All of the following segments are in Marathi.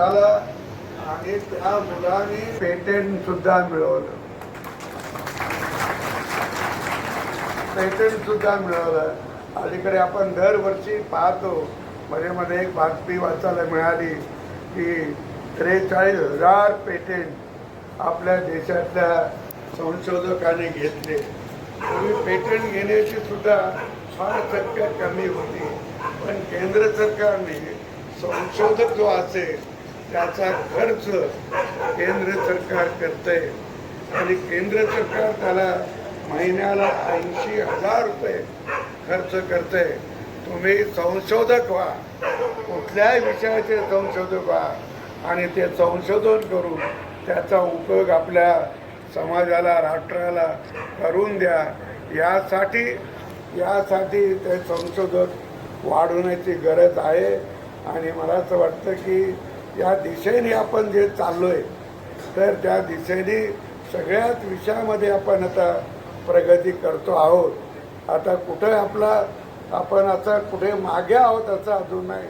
झालं आणि त्या मुलाने पेटंट सुद्धा मिळवलं. पेटंट सुद्धा मिळवलं. अलीकडे आपण दरवर्षी पाहतो मध्ये मध्ये एक बातमी वाचायला मिळाली की त्रेचाळीस हजार पेटंट आपल्या देशातल्या संशोधकांनी घेतले. पूर्वी पेटंट घेण्याची सुद्धा फार शक्य कमी होती. पण केंद्र सरकारने संशोधक जो असेल त्याचा खर्च केंद्र सरकार करतंय. आणि केंद्र सरकार त्याला महिन्याला ऐंशी हजार रुपये खर्च करते तुम्ही संशोधक व्हा. कुठल्याही विषयाचे संशोधक व्हा. आणि ते संशोधन करून त्याचा उपयोग आपल्या समाजाला राष्ट्राला करून द्या. यासाठी यासाठी ते संशोधक वाढवण्याची गरज आहे. आणि मला असं वाटतं की या दिशेने आपण जे चाललो आहे तर त्या दिशेने सगळ्याच विषयामध्ये आपण आता प्रगती करतो आहोत. आता कुठं आपला आपण आता कुठे मागे आहोत असं अजून नाही.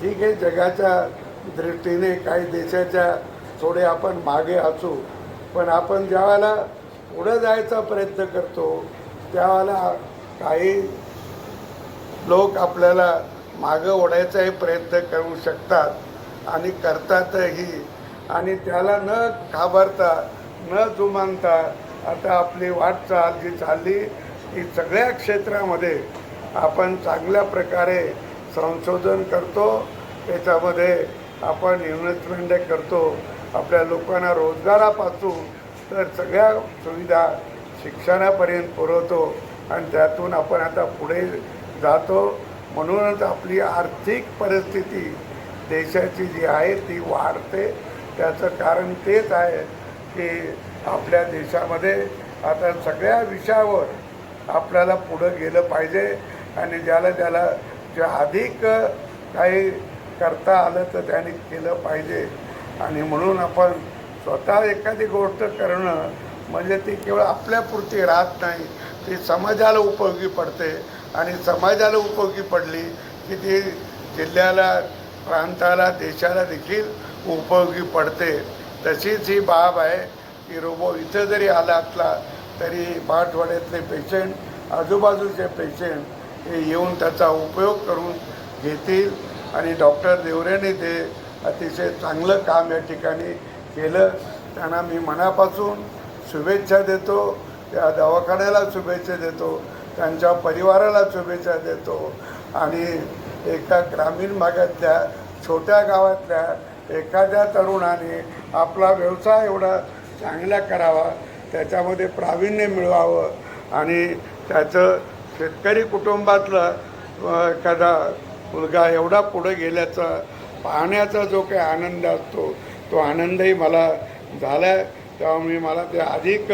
ठीक आहे जगाच्या दृष्टीने काही देशाच्या थोडे आपण मागे असू पण आपण ज्यावेळेला पुढं जायचा प्रयत्न करतो त्यावेळेला काही लोक आपल्याला मागं ओढायचाही प्रयत्न करू शकतात. आणि करतातही. आणि त्याला न घाबरता न जुमानता आता आपली वाटचाल जी चालली ती सगळ्या क्षेत्रामध्ये आपण चांगल्या प्रकारे संशोधन करतो. त्याच्यामध्ये आपण इन्व्हेस्टमेंट करतो. आपल्या लोकांना रोजगारापासून तर सगळ्या सुविधा शिक्षणापर्यंत पुरवतो. आणि त्यातून आपण आता पुढे जातो. म्हणूनच आपली आर्थिक परिस्थिती देशाची जी आहे ती वाढते. त्याचं कारण तेच आहे की आपल्या देशामध्ये आता सगळ्या विषयावर आपल्याला पुढं गेलं पाहिजे आणि ज्याला ज्याला जे अधिक काही करता आलं तर त्याने केलं पाहिजे. आणि म्हणून आपण स्वतः एखादी गोष्ट करणं म्हणजे ती केवळ आपल्यापुरती राहत नाही ती समाजाला उपयोगी पडते. आणि समाजाला उपयोगी पडली की ती जिल्ह्याला प्रांताला देशाला देखील उपयोगी पडते. तशीच ही बाब आहे की रोबो इथं जरी आला असला तरी मराठवाड्यातले पेशंट आजूबाजूचे पेशंट हे येऊन त्याचा उपयोग करून घेतील आणि डॉक्टर देवरेने ते अतिशय चांगलं काम या ठिकाणी केलं. त्यांना मी मनापासून शुभेच्छा देतो. त्या दवाखान्याला शुभेच्छा देतो. त्यांच्या परिवाराला शुभेच्छा देतो. आणि एका ग्रामीण भागातल्या छोट्या गावातल्या एखाद्या तरुणाने आपला व्यवसाय एवढा चांगला करावा त्याच्यामध्ये प्रावीण्य मिळवावं आणि त्याचं शेतकरी कुटुंबातलं एखादा मुलगा एवढा पुढं गेल्याचा पाहण्याचा जो काही आनंद असतो तो आनंदही मला झाला आहे तेव्हा मी मला ते अधिक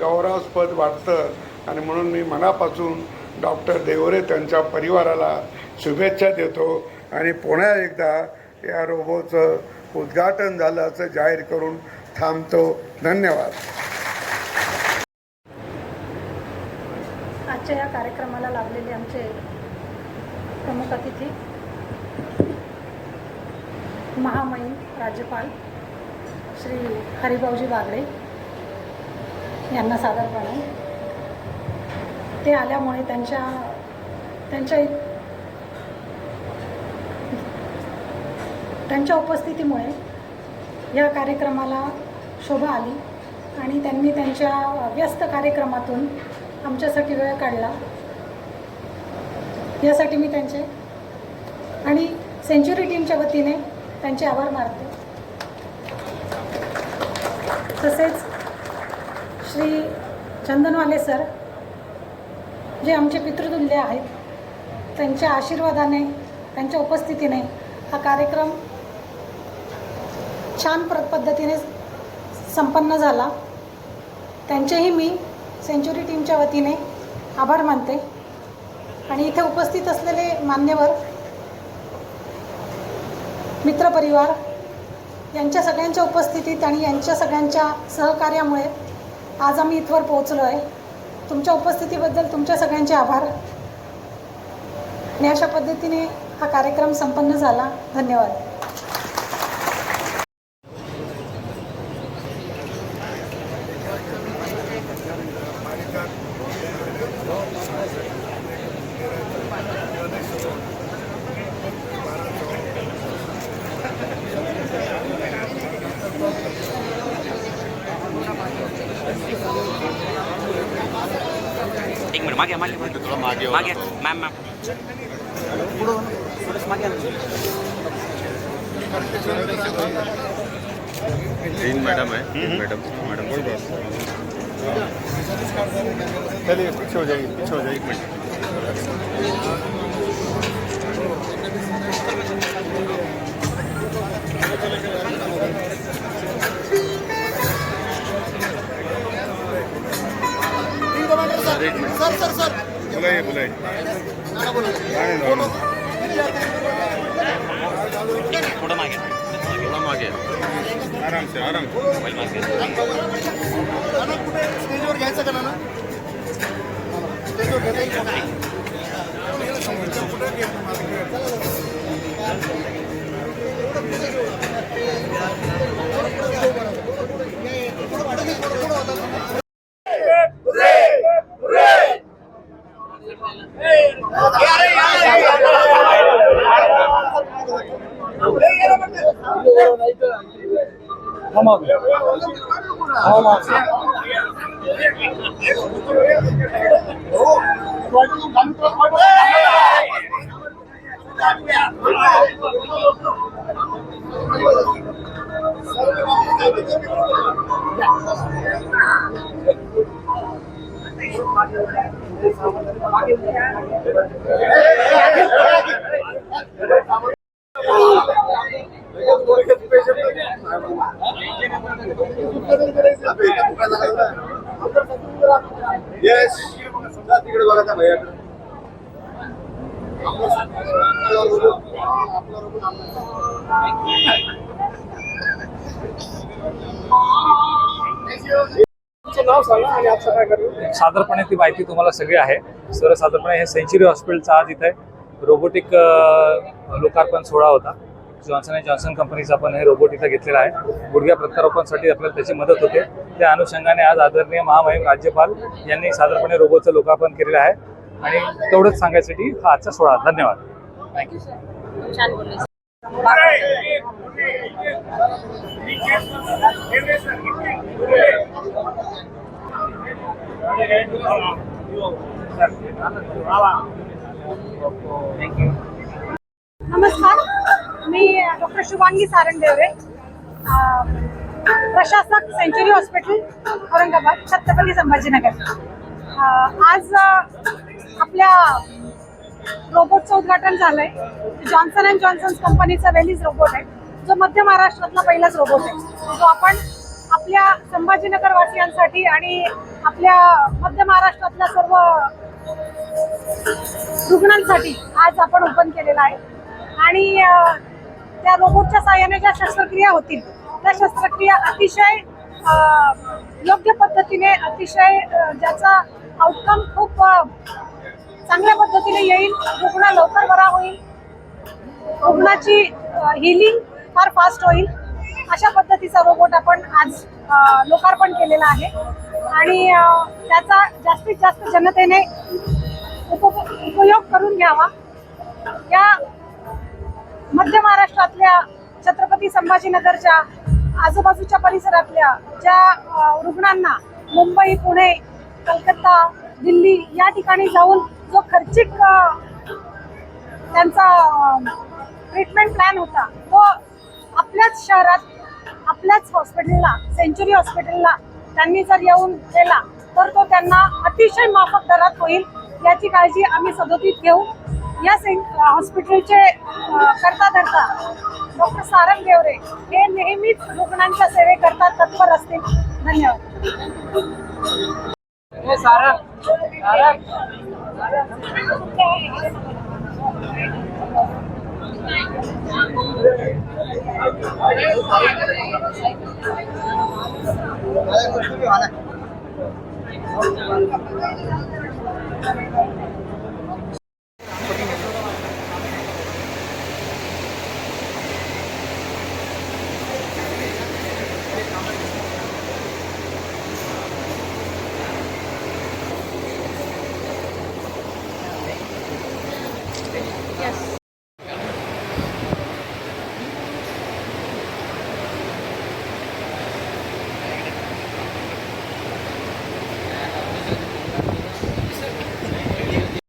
गौरवास्पद वाटतं आणि म्हणून मी मनापासून डॉक्टर देवरे त्यांच्या परिवाराला शुभेच्छा देतो आणि पुन्हा एकदा या रोबोचं उद्घाटन झालं असं जाहीर करून थांबतो. धन्यवाद. आजच्या या कार्यक्रमाला लाभलेले आमचे प्रमुख अतिथी महामहिम राज्यपाल श्री हरिभाऊजी बागडे यांना सादरपणे. ते आल्यामुळे त्यांच्या त्यांच्या त्यांच्या उपस्थितीमुळे या कार्यक्रमाला शोभा आली आणि त्यांनी त्यांच्या व्यस्त कार्यक्रमातून आमच्यासाठी वेळ काढला. यासाठी मी त्यांचे आणि सेंच्युरी टीमच्या वतीने त्यांचे आभार मानते. तसेच श्री चंदनवाले सर जे आमचे पितृतुल्य आहेत त्यांच्या आशीर्वादाने त्यांच्या उपस्थितीने हा कार्यक्रम छान प्र पद्धतीने संपन्न झाला. त्यांचेही मी सेंच्युरी टीमच्या वतीने आभार मानते. आणि इथे उपस्थित असलेले मान्यवर मित्रपरिवार यांच्या सगळ्यांच्या उपस्थितीत आणि यांच्या सगळ्यांच्या सहकार्यामुळे आज आम्ही इथवर पोहोचलो आहे. तुमच्या उपस्थितीबद्दल तुमच्या सगळ्यांचे आभार. आणि अशा पद्धतीने हा कार्यक्रम संपन्न झाला. धन्यवाद. मागे मागे मागे. थोडं मागे मागे. Ma'am ma'am. थोडंसं मागे आलं. तीन मैडम है तीन मैडम मैडम चलिए पीछे हो जाइए पीछे हो जाइए. एक मिनट एक मिनट सर सर सर दो। थोडं मागे थोड़ा मागे आराम से आराम मोबाईल मागे स्टेजवर घ्यायचं का ना ஆமாம் ஆமாம் Thank you. साधारणपणे ती माहिती तुम्हाला सगळी आहे. सर्वसाधारणपणे हे सेंचुरी हॉस्पिटलचा आज इथे रोबोटिक लोकार्पण सोहळा होता. जॉन्सन अँड जॉन्सन कंपनीचा आपण हे रोबोट इथं घेतलेला आहे. गुडघ्या प्रत्यारोपणासाठी आपल्याला त्याची मदत होते. त्या अनुषंगाने आज आदरणीय महामहिम राज्यपाल यांनी साधारणपणे रोबोटचं लोकार्पण केलेलं आहे. आणि तेवढंच सांगायसाठी हा आजचा सोहळा. धन्यवाद. थँक्यू नमस्कार मी डॉक्टर शुभांगी सारंगदेवरे प्रशासक सेंचुरी हॉस्पिटल औरंगाबाद छत्रपती संभाजीनगर. आज आपल्या रोबोटचं उद्घाटन झालंय. जॉन्सन अँड जॉन्सन कंपनीचा वेलीज रोबोट आहे. जो मध्य महाराष्ट्रातला पहिलाच रोबोट आहे. जो आपण आपल्या संभाजीनगर वासियांसाठी आणि आपल्या मध्य महाराष्ट्रातल्या सर्व रुग्णांसाठी आज आपण ओपन केलेला आहे. आणि त्या रोबोटच्या साहाय्याने ज्या शस्त्रक्रिया होतील त्या शस्त्रक्रिया अतिशय योग्य पद्धतीने अतिशय ज्याचा आउटकम खूप चांगल्या पद्धतीने येईल. रुग्ण लवकर बरा होईल. रुग्णाची हिलिंग फार फास्ट होईल. अशा पद्धतीचा रोबोट आपण आज लोकार्पण केलेला आहे. आणि त्याचा जास्तीत जास्त जनतेने उप उपयोग करून घ्यावा. या मध्य महाराष्ट्रातल्या छत्रपती संभाजीनगरच्या आजूबाजूच्या परिसरातल्या ज्या रुग्णांना मुंबई पुणे कलकत्ता दिल्ली या ठिकाणी जाऊन जो खर्चिक त्यांचा ट्रीटमेंट प्लॅन होता तो आपल्याच शहरात आपल्याच हॉस्पिटलला सेंचुरी हॉस्पिटलला त्यांनी जर येऊन केला तर तो त्यांना अतिशय माफक दरात होईल याची काळजी आम्ही सदोतीत घेऊ. या सें हॉस्पिटलचे करता धरता, डॉक्टर सारंग देवरे, हे नेहमीच रुग्णांच्या सेवेकरता तत्पर असतील. धन्यवाद. हे सारंग.